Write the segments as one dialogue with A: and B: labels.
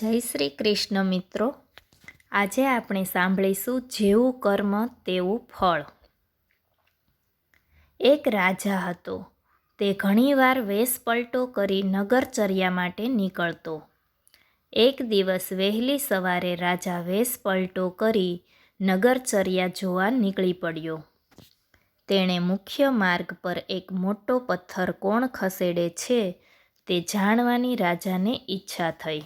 A: જય શ્રી કૃષ્ણ મિત્રો. આજે આપણે સાંભળીશું જેવું કર્મ તેવું ફળ. એક રાજા હતો. તે ઘણીવાર વેશપલટો કરી નગરચર્યા માટે નીકળતો. એક દિવસ વહેલી સવારે રાજા વેશપલટો કરી નગરચર્યા જોવા નીકળી પડ્યો. તેણે મુખ્ય માર્ગ પર એક મોટો પથ્થર કોણ ખસેડે છે તે જાણવાની રાજાને ઈચ્છા થઈ.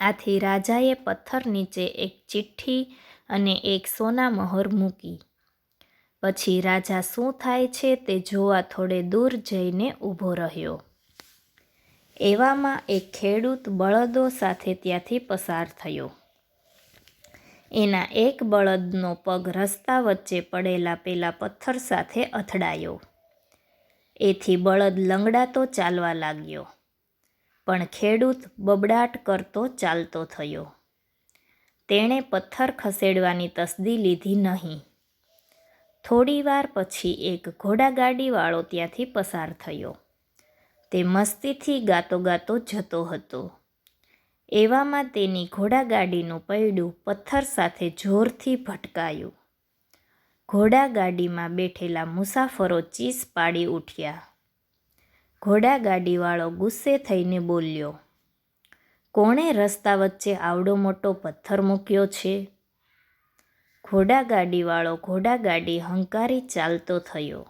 A: આથી રાજાએ પથ્થર નીચે એક ચિઠ્ઠી અને એક સોના મહોર મૂકી. પછી રાજા શું થાય છે તે જોવા થોડે દૂર જઈને ઊભો રહ્યો. એવામાં એક ખેડૂત બળદો સાથે ત્યાંથી પસાર થયો. એના એક બળદનો પગ રસ્તા વચ્ચે પડેલા પેલા પથ્થર સાથે અથડાયો. એથી બળદ લંગડાતો ચાલવા લાગ્યો. પણ ખેડૂત બબડાટ કરતો ચાલતો થયો. તેણે પથ્થર ખસેડવાની તસદી લીધી નહીં. થોડીવાર પછી એક ઘોડાગાડીવાળો ત્યાંથી પસાર થયો. તે મસ્તીથી ગાતો ગાતો જતો હતો. એવામાં તેની ઘોડાગાડીનું પૈડું પથ્થર સાથે જોરથી ભટકાયું. ઘોડાગાડીમાં બેઠેલા મુસાફરો ચીસ પાડી ઉઠ્યા. ઘોડાગાડીવાળો ગુસ્સે થઈને બોલ્યો, કોણે રસ્તા વચ્ચે આવડો મોટો પથ્થર મૂક્યો છે? ઘોડાગાડીવાળો ઘોડાગાડી હંકારી ચાલતો થયો.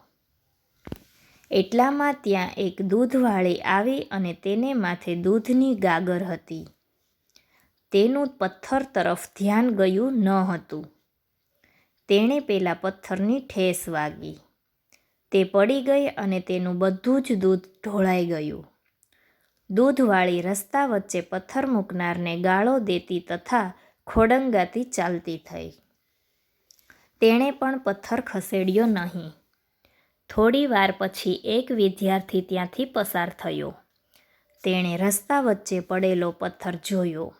A: એટલામાં ત્યાં એક દૂધવાળી આવી અને તેને માથે દૂધની ગાગર હતી. તેનું પથ્થર તરફ ધ્યાન ગયું ન હતું. તેણે પેલા પથ્થરની ઠેસ વાગી. તે પડી ગઈ અને તેનું બધું જ દૂધ ઢોળાઈ ગયું. દૂધવાળી રસ્તા વચ્ચે પથ્થર મૂકનારને ગાળો દેતી તથા ખોડંગાતી ચાલતી થઈ. તેણે પણ પથ્થર ખસેડ્યો નહીં. થોડી વાર પછી એક વિદ્યાર્થી ત્યાંથી પસાર થયો. તેણે રસ્તા વચ્ચે પડેલો પથ્થર જોયો.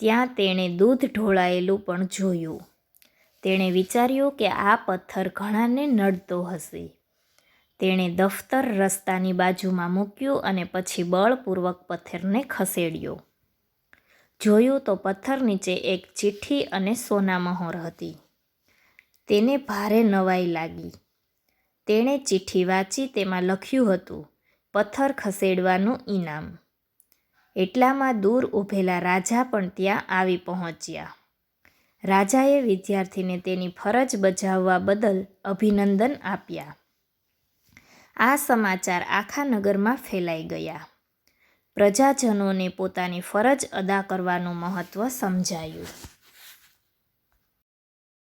A: ત્યાં તેણે દૂધ ઢોળાયેલું પણ જોયું. તેણે વિચાર્યું કે આ પથ્થર ઘણાને નડતો હશે. તેણે દફતર રસ્તાની બાજુમાં મૂક્યું અને પછી બળપૂર્વક પથ્થરને ખસેડ્યો. જોયું તો પથ્થર નીચે એક ચિઠ્ઠી અને સોના મહોર હતી. તેને ભારે નવાઈ લાગી. તેણે ચિઠ્ઠી વાંચી તેમાં લખ્યું હતું, પથ્થર ખસેડવાનું ઈનામ. એટલામાં દૂર ઊભેલા રાજા પણ ત્યાં આવી પહોંચ્યા. રાજાએ વિદ્યાર્થીને તેની ફરજ બજાવવા બદલ અભિનંદન આપ્યા. આ સમાચાર આખા નગરમાં ફેલાઈ ગયા. પ્રજાજનોને પોતાની ફરજ અદા કરવાનું મહત્ત્વ સમજાયું.